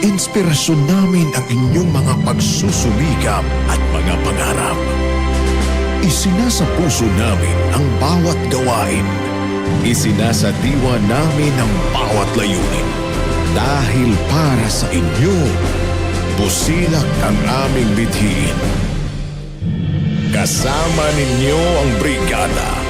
inspirasyon namin ang inyong mga pagsusumikap at mga pangarap. Isinasa puso namin ang bawat gawain. Isinasa diwa namin ang bawat layunin. Dahil para sa inyo, busilak ang aming bithiin. Kasama ninyo ang brigada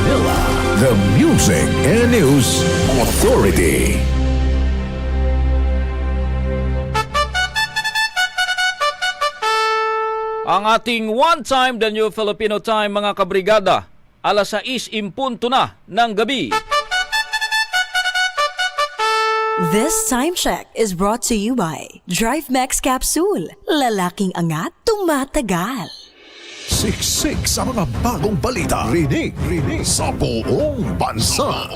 The Music and News Authority. Ang ating one time the new Filipino time mga kabrigada. Alas 6 impunto na ng gabi. This time check is brought to you by Drive Max Capsule. Lalaking angat, tumatagal. Siksik sa mga bagong balita. Rinig, rinig sa buong bansa.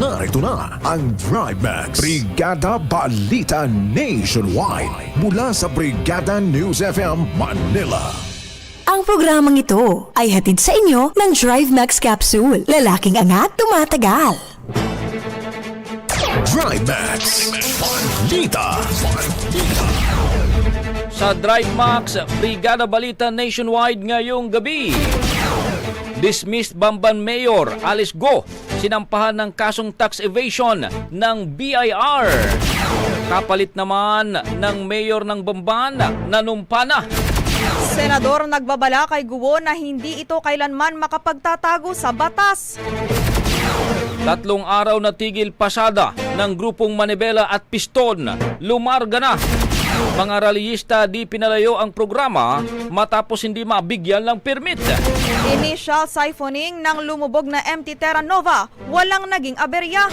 Narito na ang Drive Max. Brigada Balita Nationwide. Mula sa Brigada News FM Manila. Ang programang ito ay hatid sa inyo ng Drive Max Capsule. Lalaking angat, tumatagal. Drive Max. Balita. Balita. Sa Drive Max, Brigada Balita Nationwide ngayong gabi. Dismissed Bamban Mayor Alice Go sinampahan ng kasong tax evasion ng BIR. Kapalit naman ng mayor ng Bamban, nanumpa na. Senador nagbabala kay Guo na hindi ito kailanman makapagtatago sa batas. Tatlong araw na tigil pasada ng grupong Manibela at Piston. Lumarga na. Mga rallyista di pinalayo ang programa matapos hindi mabigyan ng permit. Initial siphoning ng lumubog na MT Terra Nova, walang naging aberya.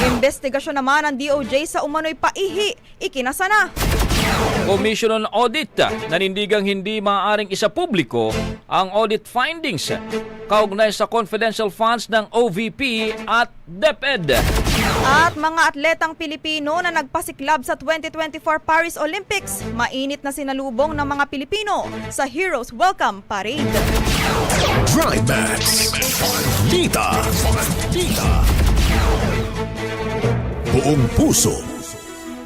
Investigasyon naman ng DOJ sa umano'y paihi, ikinasa na. Commission on Audit nanindigang hindi maaaring isa publiko ang audit findings kaugnay sa confidential funds ng OVP at DepEd. At mga atletang Pilipino na nagpasiklab sa 2024 Paris Olympics, mainit na sinalubong ng mga Pilipino sa Heroes Welcome Parade. Drive Max. Balita. Balita. Buong puso.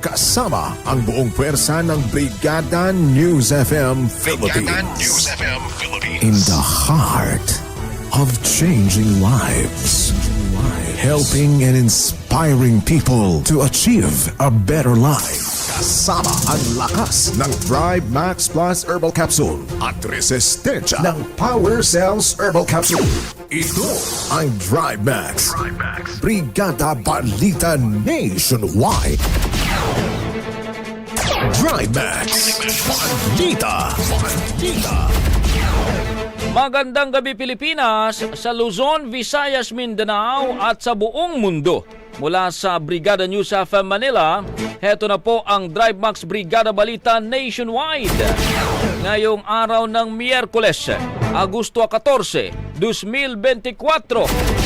Kasama ang buong pwersa ng Brigada News FM Philippines. FM Philippines. In the heart of changing lives. Helping and inspiring people to achieve a better life. Kasama ang lakas ng Thrive Max Plus Herbal Capsule at resistensya ng Power Cells Herbal Capsule. Ito ang. Drive Max. Brigada Balita Nationwide. Drive Max. Balita. Balita. Magandang gabi Pilipinas sa Luzon, Visayas, Mindanao at sa buong mundo. Mula sa Brigada News of Manila, heto na po ang Drive Max Brigada Balita Nationwide. Ngayong araw ng Miyerkules, Agosto 14, 2024.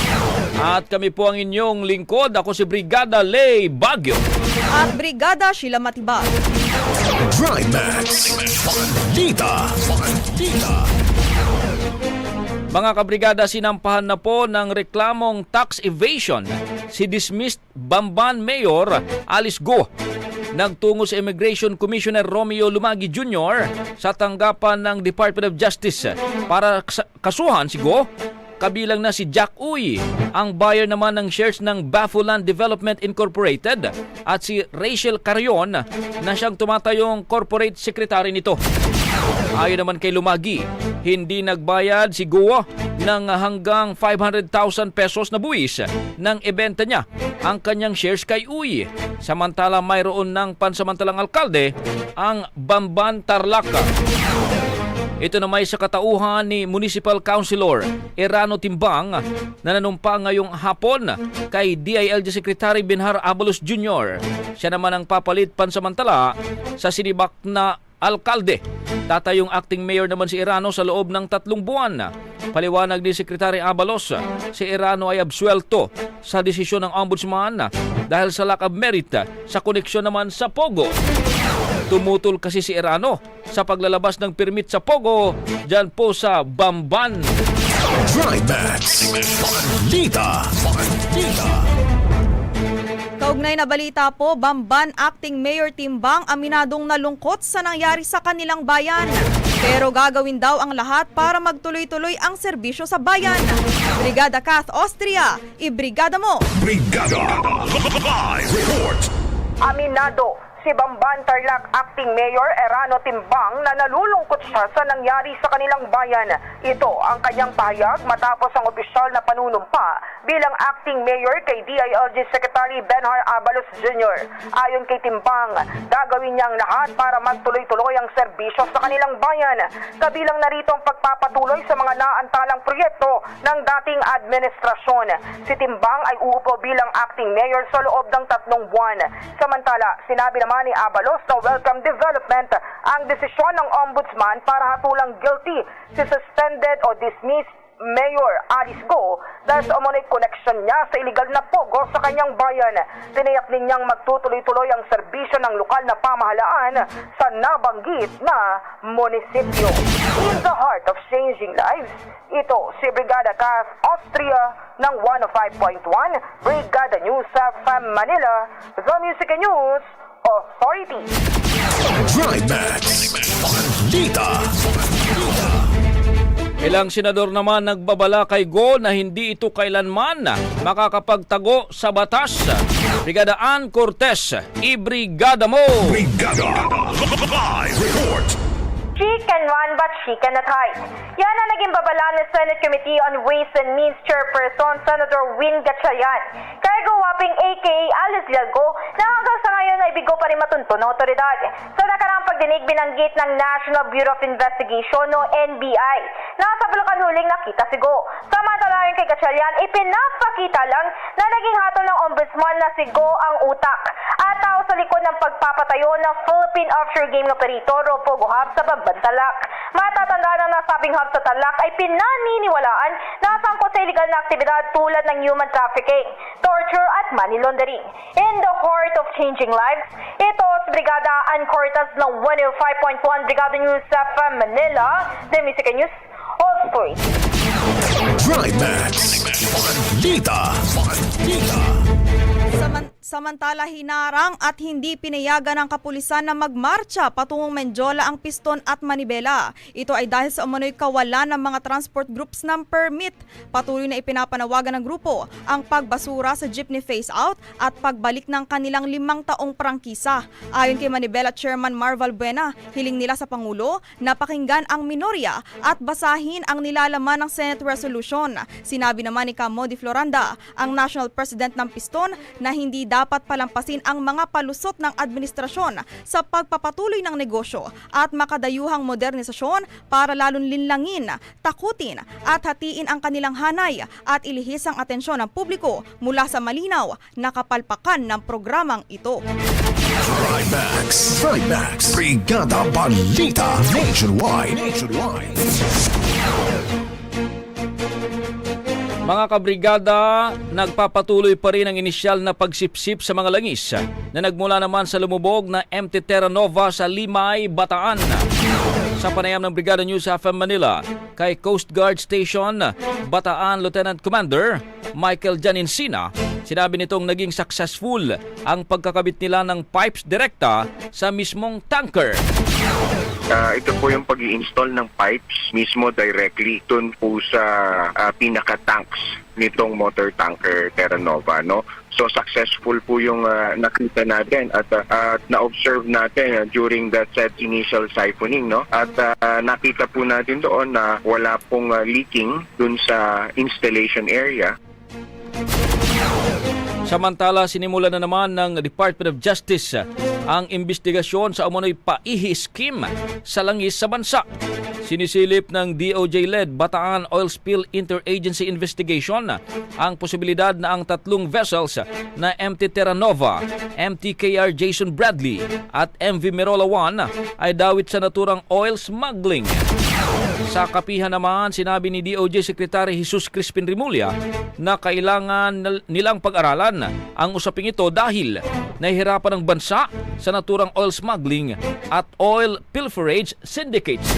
At kami po ang inyong lingkod. Ako si Brigada Lay Bagyo. At Brigada Sheila Matibag. Max. Balita. Balita. Mga kabrigada, sinampahan na po ng reklamong tax evasion si dismissed Bamban Mayor Alice Go. Nagtungo sa Immigration Commissioner Romeo Lumagi Jr. sa tanggapan ng Department of Justice para kas- kasuhan si Go kabilang na si Jack Uy, ang buyer naman ng shares ng Bafuland Development Incorporated at si Rachel Carion na siyang tumatayong corporate secretary nito. Ayon naman kay Lumagi, hindi nagbayad si Goa ng hanggang 500,000 pesos na buwis ng ibenta niya ang kanyang shares kay Uy. Samantala mayroon ng pansamantalang alkalde ang Bamban Tarlaca. Ito na may sa katauhan ni Municipal Councilor Erano Timbang na nanumpa ngayong hapon kay DILG Secretary Benhar Abalos Jr. Siya naman ang papalit pansamantala sa sinibak na alkalde. Tatayong acting mayor naman si Erano sa loob ng tatlong buwan. Paliwanag ni Secretary Abalos, si Erano ay absuelto sa desisyon ng ombudsman dahil sa lack of merit sa koneksyon naman sa Pogo. Tumutol kasi si Erano sa paglalabas ng permit sa Pogo dyan po sa Bamban. Trimax. Balita. Balita. Kaugnay na balita po, Bamban Acting Mayor Timbang aminadong nalungkot sa nangyari sa kanilang bayan. Pero gagawin daw ang lahat para magtuloy-tuloy ang serbisyo sa bayan. Brigada Kath Austria, ibrigada mo! Brigada. Live report. Aminado si Bamban Tarlac Acting Mayor Erano Timbang na nalulungkot siya sa nangyari sa kanilang bayan. Ito ang kanyang pahayag matapos ang opisyal na panunumpa bilang Acting Mayor kay DILG Secretary Benhar Abalos Jr. Ayon kay Timbang, gagawin niyang lahat para magtuloy-tuloy ang serbisyo sa kanilang bayan. Kabilang narito ang pagpapatuloy sa mga naantalang proyekto ng dating administrasyon. Si Timbang ay uupo bilang acting mayor sa loob ng tatlong buwan. Samantala, sinabi naman ni Abalos na welcome development ang desisyon ng ombudsman para hatulang guilty si suspended o dismissed Mayor Alice Go dahil sa umunay connection niya sa illegal na pogo sa kanyang bayan. Tiniyak niyang magtutuloy-tuloy ang serbisyo ng lokal na pamahalaan sa nabanggit na munisipyo. In the heart of changing lives, ito si Brigada Kath Austria ng 105.1 Brigada News FM Manila, The Music News Authority. Trimax. Balita. Ilang senador naman nagbabala kay Go na hindi ito kailanman makakapagtago sa batas. Brigada Ann Cortez, ibrigada mo! Brigada. Live report. She can run but she cannot hide. Yan ang naging babala ng Senate Committee on Ways and Means Chairperson Senator Win Gatchalian. Kaya gawaping aka Alice Lialgo na hanggang sa ngayon ay bigo pa rin matuntun ng otoridad. Sa nakaraang pagdinig binanggit ng National Bureau of Investigation o NBI na sa Bulacan huling nakita si Go. Samantala kay Gatchalian, ipinapakita lang na naging hatol ng ombudsman na si Go ang utak at tao sa likod ng pagpapatayo ng Philippine Offshore Game Operator o Pogo Hub sa Bambantalak. Matatanda na nasabing hub sa Talak ay pinaniniwalaan na sangkot sa illegal na aktibidad tulad ng human trafficking, torture at money laundering. In the heart of changing lives, ito si Brigada Ann Cortez ng 105.1 Brigada News FM Manila, The Music News Authority. Trimax. Balita. Balita. Saman- samantala hinarang at hindi pinayagan ng kapulisan na magmarcha patungong Menjola ang piston at manibela. Ito ay dahil sa umano'y kawalan ng mga transport groups ng permit. Patuloy na ipinapanawagan ng grupo ang pagbasura sa jeepney face-out at pagbalik ng kanilang limang taong prangkisa. Ayon kay Manibela Chairman Marval Buena, hiling nila sa Pangulo na pakinggan ang minorya at basahin ang nilalaman ng Senate Resolution. Sinabi naman ni Camo de Floranda, ang National President ng Piston, na hindi dapat palampasin ang mga palusot ng administrasyon sa pagpapatuloy ng negosyo at makadayuhang modernisasyon para lalong linlangin, takutin at hatiin ang kanilang hanay at ilihis ang atensyon ng publiko mula sa malinaw na kapalpakan ng programang ito. Trimax. Trimax. Brigada Balita. Nationwide. Nationwide. Mga kabrigada, nagpapatuloy pa rin ang inisyal na pagsipsip sa mga langis na nagmula naman sa lumubog na MT Terra Nova sa Limay, Bataan. Sa panayam ng Brigada News FM Manila, kay Coast Guard Station, Bataan Lieutenant Commander Michael Janinsina, sinabi nitong naging successful ang pagkakabit nila ng pipes direkta sa mismong tanker. Ah, ito po yung pag install ng pipes mismo directly dun po sa ah, pinaka-tanks nitong motor tanker Terra Nova. No? So successful po yung ah, nakita natin at, ah, at na-observe natin ah, during that said initial siphoning. No? At ah, nakita po natin doon na wala pong ah, leaking dun sa installation area. Samantala, sinimula na naman ng Department of Justice ang investigasyon sa umunoy paihi sa langis sa bansa. Sinisilip ng DOJ-led Bataan Oil Spill Interagency Investigation ang posibilidad na ang tatlong vessels na MT Terra Nova, MT KR Jason Bradley at MV Merola 1 ay dawit sa naturang oil smuggling. Sa kapihan naman, sinabi ni DOJ Secretary Jesus Crispin Rimulya na kailangan nil- nilang pag-aralan ang usaping ito dahil nahihirapan ang bansa sa naturang oil smuggling at oil pilferage syndicates.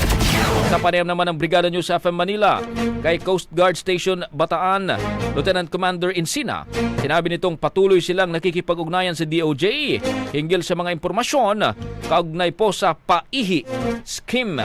Sa panayam naman ng Brigada News FM Manila kay Coast Guard Station Bataan, Lieutenant Commander Insina, sinabi nitong patuloy silang nakikipag-ugnayan sa DOJ hinggil sa mga impormasyon kaugnay po sa paihi scheme.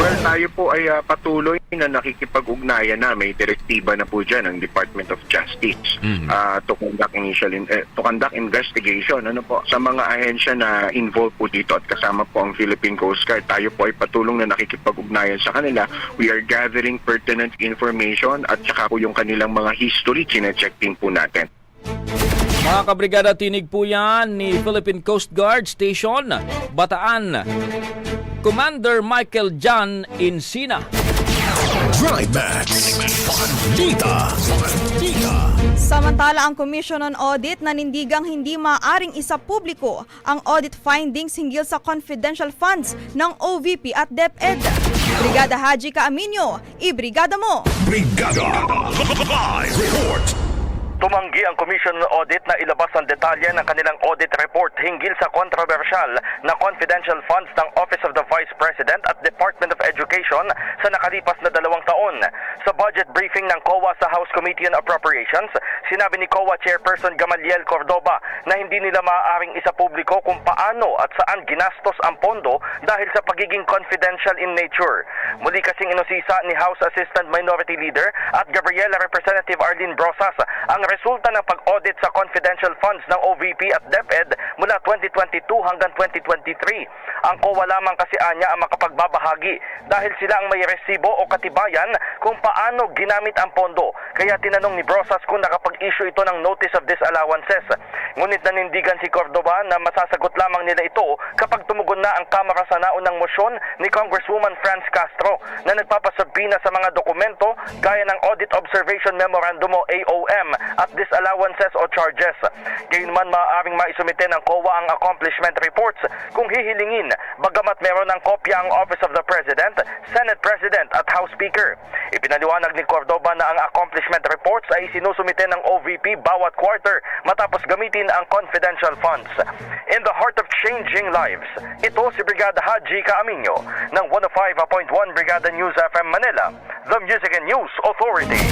Well, tayo po ay ah, patuloy na nakikipag-ugnayan na may direktiba na po dyan ng Department of Justice ah, to conduct initial in- eh, to conduct investigation ano po sa mga ahensya na involved po dito at kasama po ang Philippine Coast Guard. Tayo po ay patulong na nakikipag-ugnayan sa kanila. We are gathering pertinent information at saka po yung kanilang mga history chine-check din po natin. Mga kabrigada, tinig po yan ni Philippine Coast Guard Station, Bataan. Commander Michael John Insina. Trimax. Balita. Balita. Samantala, ang Commission on Audit nanindigang hindi maaring isa publiko ang audit findings hinggil sa confidential funds ng OVP at DepEd. Brigada Haji Kaaminyo, ibrigada mo! Brigada. Live report. Tumanggi ang Commission on Audit na ilabas ang detalye ng kanilang audit report hinggil sa kontrobersyal na confidential funds ng Office of the Vice President at Department of Education sa nakalipas na dalawang taon. Sa budget briefing ng COA sa House Committee on Appropriations, sinabi ni COA Chairperson Gamaliel Cordoba na hindi nila maaaring isa publiko kung paano at saan ginastos ang pondo dahil sa pagiging confidential in nature. Muli kasing inusisa ni House Assistant Minority Leader at Gabriela Representative Arlene Brosas ang resulta ng pag-audit sa confidential funds ng OVP at DepEd mula 2022 hanggang 2023. Ang COA lamang kasi anya ang makapagbabahagi dahil sila ang may resibo o katibayan kung paano ginamit ang pondo. Kaya tinanong ni Brosas kung nakapag-issue ito ng notice of disallowances. Ngunit nanindigan si Cordoba na masasagot lamang nila ito kapag tumugon na ang Kamara sa naunang motion ni Congresswoman Franz Castro na nagpapasabina sa mga dokumento gaya ng Audit Observation Memorandum o AOM at disallowances o charges. Gayunman maaaring maisumite ng COA ang accomplishment reports kung hihilingin bagamat meron ng kopya ang Office of the President, Senate President at House Speaker. Ipinaliwanag ni Cordoba na ang accomplishment reports ay sinusumite ng OVP bawat quarter matapos gamitin ang confidential funds. In the heart of changing lives, ito si Brigada Haji Kaaminyo ng 105.1 Brigada News FM Manila, the Music and News Authority.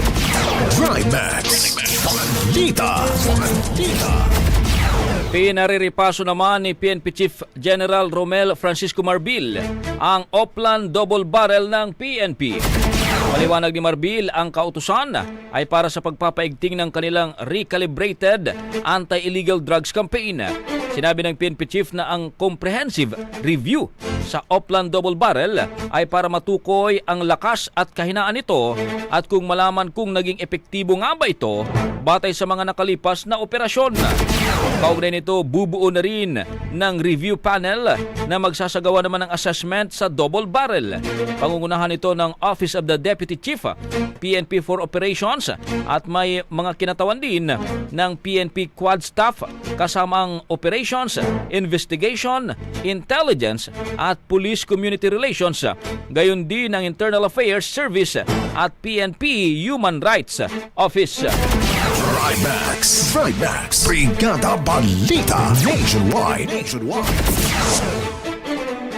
Trimax. Balita. Balita. Pinariripaso naman ni PNP Chief General Romel Francisco Marbil ang Oplan Double Barrel ng PNP. Paliwanag ni Marbil, ang kautusan ay para sa pagpapaigting ng kanilang recalibrated anti-illegal drugs campaign. Sinabi ng PNP Chief na ang comprehensive review sa Oplan Double Barrel ay para matukoy ang lakas at kahinaan nito at kung malaman kung naging epektibo nga ba ito batay sa mga nakalipas na operasyon. Kaugnay nito, bubuo na rin ng review panel na magsasagawa naman ng assessment sa double barrel. Pangungunahan ito ng Office of the Deputy Chief, PNP for Operations at may mga kinatawan din ng PNP Quad Staff kasama ang Operations, Investigation, Intelligence at Police Community Relations. Gayon din ang Internal Affairs Service at PNP Human Rights Office. Trimax. Trimax. Brigada Balita. Nationwide. Nationwide.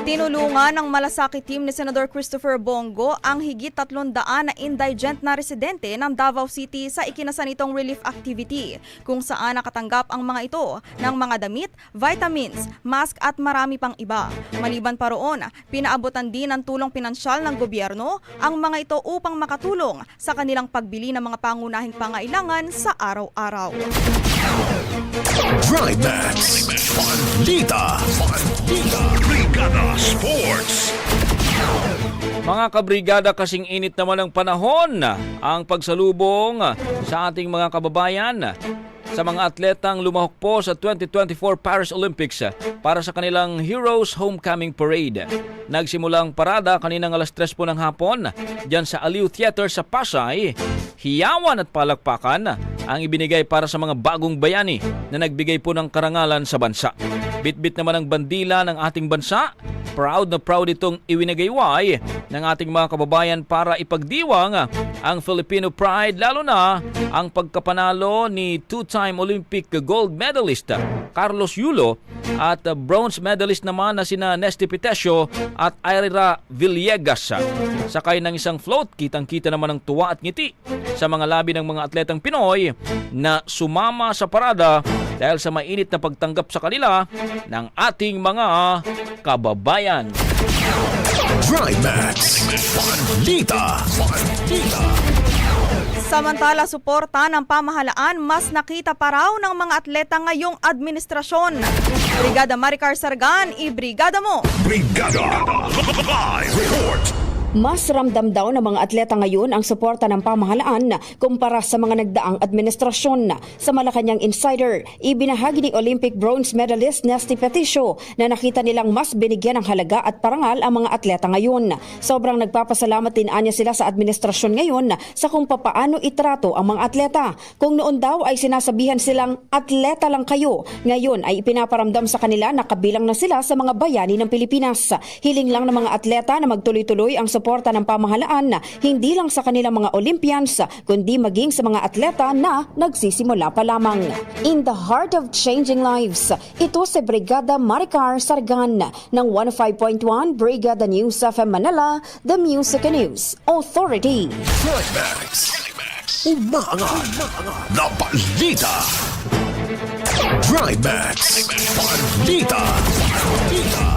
Tinulungan ng malasakit team ni Senador Christopher Bongo ang higit 300 na indigent na residente ng Davao City sa ikinasanitong relief activity kung saan nakatanggap ang mga ito ng mga damit, vitamins, mask at marami pang iba. Maliban pa roon, pinaabotan din ng tulong pinansyal ng gobyerno ang mga ito upang makatulong sa kanilang pagbili ng mga pangunahing pangailangan sa araw-araw. Trimax. Balita. Balita. Brigada Sports. Mga kabrigada kasing init naman ng panahon ang pagsalubong sa ating mga kababayan sa mga atletang lumahok po sa 2024 Paris Olympics para sa kanilang Heroes Homecoming Parade. Nagsimulang parada kaninang alas 3 po ng hapon dyan sa Aliw Theater sa Pasay. Hiyawan at palakpakan ang ibinigay para sa mga bagong bayani na nagbigay po ng karangalan sa bansa. Bitbit naman ang bandila ng ating bansa Proud na proud itong iwinagayway ng ating mga kababayan para ipagdiwang ang Filipino pride lalo na ang pagkapanalo ni two-time Olympic gold medalist Carlos Yulo at bronze medalist naman na sina Nesty Pitesio at Ira Villegas. Sakay ng isang float, kitang-kita naman ang tuwa at ngiti sa mga labi ng mga atletang Pinoy na sumama sa parada dahil sa mainit na pagtanggap sa kanila ng ating mga kababayan. Balita. Samantala, suporta ng pamahalaan mas nakita pa raw ng mga atleta ngayong administrasyon. Brigada Maricar Sargan, i-brigada mo! Brigada. Live report. Mas ramdam daw ng mga atleta ngayon ang suporta ng pamahalaan kumpara sa mga nagdaang administrasyon. Sa Malacanang Insider, ibinahagi ni Olympic bronze medalist Nesty Peticio na nakita nilang mas binigyan ng halaga at parangal ang mga atleta ngayon. Sobrang nagpapasalamat din anya sila sa administrasyon ngayon sa kung papaano itrato ang mga atleta. Kung noon daw ay sinasabihan silang atleta lang kayo, ngayon ay ipinaparamdam sa kanila na kabilang na sila sa mga bayani ng Pilipinas. Hiling lang ng mga atleta na magtuloy-tuloy ang suporta ng pamahalaan na hindi lang sa kanilang mga Olympians kundi maging sa mga atleta na nagsisimula pa lamang. In the heart of changing lives, ito si Brigada Maricar Sargan ng 15.1 Brigada News of Manila, The Music News Authority. Trimax. Umaangat. Na balita. Trimax. Balita. Balita.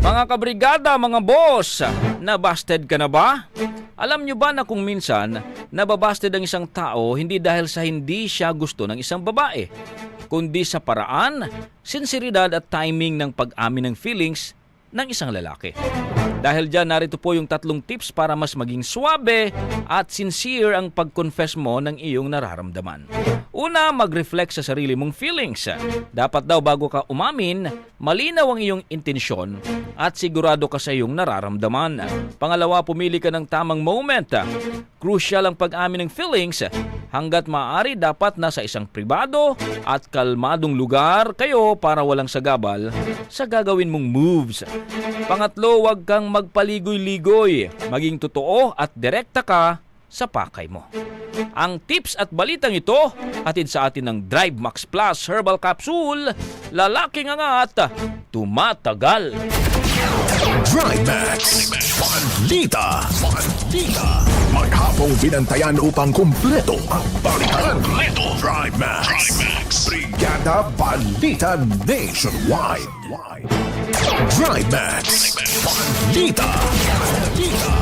Mga kabrigada, mga boss, nabasted ka na ba? Alam nyo ba na kung minsan, nababasted ang isang tao hindi dahil sa hindi siya gusto ng isang babae, kundi sa paraan, sinseridad at timing ng pag-amin ng feelings ng isang lalaki. Dahil dyan, narito po yung tatlong tips para mas maging swabe at sincere ang pag-confess mo ng iyong nararamdaman. Una, mag-reflect sa sarili mong feelings. Dapat daw bago ka umamin, malinaw ang iyong intensyon at sigurado ka sa iyong nararamdaman. Pangalawa, pumili ka ng tamang moment. Crucial ang pag-amin ng feelings. Hanggat maaari, dapat nasa isang pribado at kalmadong lugar kayo para walang sagabal sa gagawin mong moves. Pangatlo, huwag kang magpaligoy-ligoy. Maging totoo at direkta ka sa pakay mo. Ang tips at balitang ito, hatid sa atin ng Drive Max Plus Herbal Capsule, lalaking angat, tumatagal. Trimax. Balita. Balita. Maghapong binantayan upang kumpleto ang balitan. Kumpleto. Trimax. Trimax. Brigada Balita Nationwide. Trimax. Balita. Balita.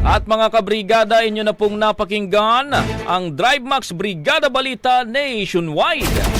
At mga kabrigada, inyo na pong napakinggan ang Drive Max Brigada Balita Nationwide.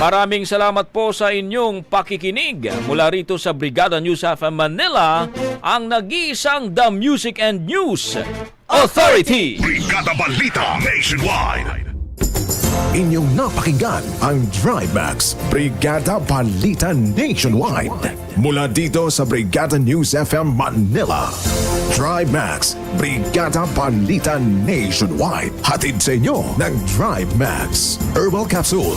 Maraming salamat po sa inyong pakikinig mula rito sa Brigada News FM Manila, ang nag-iisang The Music and News Authority. Brigada Balita Nationwide. Inyong napakinggan ang Drivemax Brigada Balita Nationwide. Mula dito sa Brigada News FM Manila. Drivemax Brigada Balita Nationwide. Hatid sa inyo ng Drivemax Herbal Capsule.